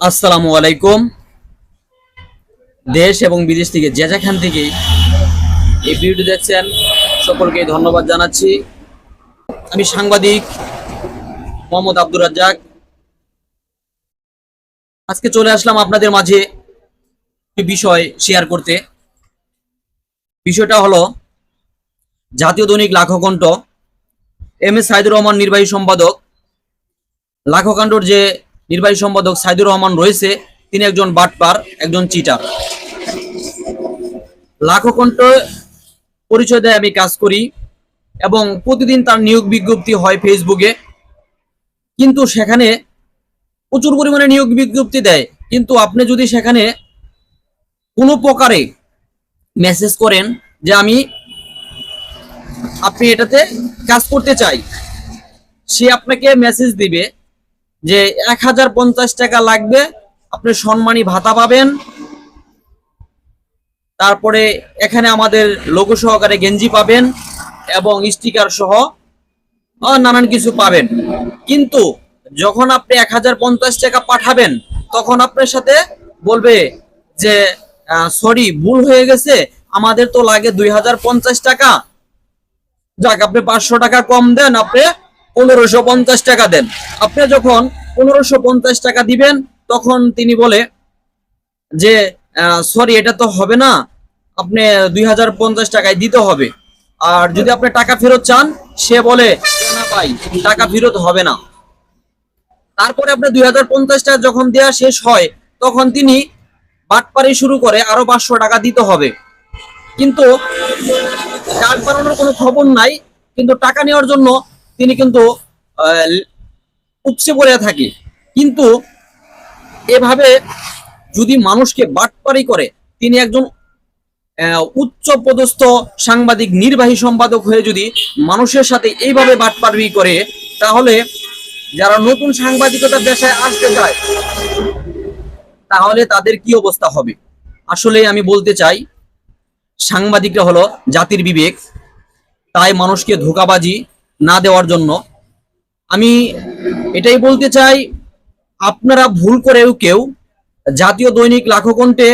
আসসালামু আলাইকুম। দেশ এবং বিদেশ থেকে যে যেখান থেকে এই ভিডিওটি দেখছেন, সকলকে ধন্যবাদ জানাচ্ছি। আমি সাংবাদিক মোহাম্মদ আব্দুর রাজ্জাক। আজকে চলে আসলাম আপনাদের মাঝে বিষয় শেয়ার করতে। বিষয়টা হলো জাতীয় দৈনিক লাখকণ্ঠ। এম এস সাইদুর রহমান নির্বাহী সম্পাদক। লাখকাণ্ডর যে নির্বাহী সম্পাদক সাইদুর রহমান রয়েছে। তিনি একজন বাটপার, একজন চিটার। লাখকণ্ঠ পরিচয় দেয় আমি কাজ করি এবং প্রতিদিন তার নিয়োগ বিজ্ঞপ্তি হয় ফেসবুকে। কিন্তু সেখানে প্রচুর পরিমাণে নিয়োগ বিজ্ঞপ্তি দেয়। কিন্তু আপনি যদি সেখানে কোনো প্রকারে মেসেজ করেন যে আমি আপনি এটাতে কাজ করতে চাই, সে আপনাকে মেসেজ দিবে। যে এক হাজার পঞ্চাশ টাকা লাগবে, আপনি সম্মানী ভাতা পাবেন। তারপরে এখানে আমাদের লোগো সহকারে গেঞ্জি পাবেন এবং স্টিকার সহ নানান কিছু পাবেন। কিন্তু যখন আপনি এক হাজার পঞ্চাশ টাকা পাঠাবেন, তখন আপনার সাথে বলবে যে সরি ভুল হয়ে গেছে, আমাদের তো লাগে দুই হাজার পঞ্চাশ টাকা। যাক, আপনি পাঁচশো টাকা কম দেন, আপনি পনেরোশো পঞ্চাশ টাকা দেন। আপনি যখন পনেরোশো পঞ্চাশ টাকা দিবেন, তখন তিনি বলে যে সরি, এটা তো হবে না। আপনি দুই হাজার পঞ্চাশ টাকায় দিতে হবে। আর যদি আপনি টাকা ফেরত চান, সে বলে, না ভাই, টাকা ফেরত হবে না। তারপরে আপনি দুই হাজার পঞ্চাশ টাকা যখন দেওয়া শেষ হয়, তখন তিনি বাটপারি শুরু করে আরও পাঁচশো টাকা দিতে হবে। কিন্তু কাজ বাড়ানোর কোনো খবর নাই, কিন্তু টাকা নেওয়ার জন্য তিনি কিন্তু উপচে পড়ে থাকে। কিন্তু এভাবে যদি মানুষকে বাটপারি করে, তিনি একজন উচ্চ পদস্থ সাংবাদিক, নির্বাহী সম্পাদক হয়ে যদি মানুষের সাথে এইভাবে বাটপারি করে, তাহলে যারা নতুন সাংবাদিকতা পেশায় আসতে চায়, তাহলে তাদের কি অবস্থা হবে? আসলে আমি বলতে চাই, সাংবাদিকরা হলো জাতির বিবেক। তাই মানুষকে ধোকাবাজি না দেওয়ার জন্য। আমি এটাই বলতে চাই, আপনারা ভুল করেও কেউ জাতীয় দৈনিক লাখকণ্ঠে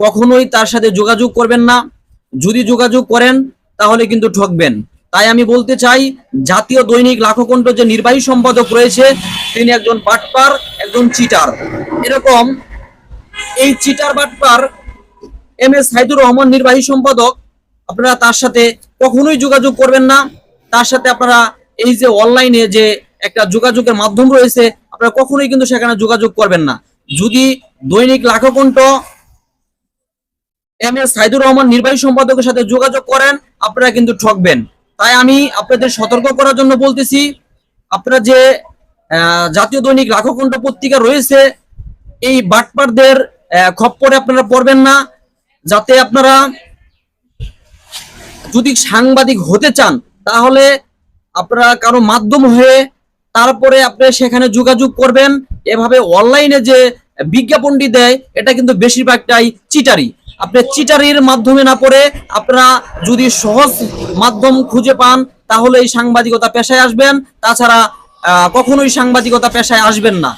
কখনোই তার সাথে যোগাযোগ করবেন না। যদি যোগাযোগ করেন, তাহলে কিন্তু ঠকবেন। তাই আমি বলতে চাই, জাতীয় দৈনিক লাখকণ্ঠ যে নির্বাহী সম্পাদক রয়েছে, তিনি একজন বাটপার, একজন চিটার। এরকম এই চিটার বাটপার এম এস সাইদুর রহমান নির্বাহী সম্পাদক, আপনারা তার সাথে কখনোই যোগাযোগ করবেন না। তার সাথে আপনারা এই যে অনলাইনে যে একটা যোগাযোগের মাধ্যম রয়েছে, আপনারা কখনোই কিন্তু সেখানে যোগাযোগ করবেন না। যদি দৈনিক লাখকণ্ঠ এম এস সাইদুর রহমান নির্বাহী সম্পাদকের সাথে যোগাযোগ করেন, আপনারা কিন্তু ঠকবেন। তাই আমি আপনাদের সতর্ক করার জন্য বলতেছি, আপনারা যে জাতীয় দৈনিক লাখকণ্ঠ পত্রিকা রয়েছে, এই বাটপারদের খপ্পরে আপনারা পড়বেন না, যাতে আপনারা যদি সাংবাদিক হতে চান তাহলে আপনারা কারও মাধ্যম হয়ে তারপরে আপনি সেখানে যোগাযোগ করবেন। এভাবে অনলাইনে যে বিজ্ঞাপনটি দেয়, এটা কিন্তু বেশিরভাগটাই চিটারি। আপনি চিটারির মাধ্যমে না পড়ে আপনারা যদি সহজ মাধ্যম খুঁজে পান, তাহলে এই সাংবাদিকতা পেশায় আসবেন। তাছাড়া কখনোই সাংবাদিকতা পেশায় আসবেন না।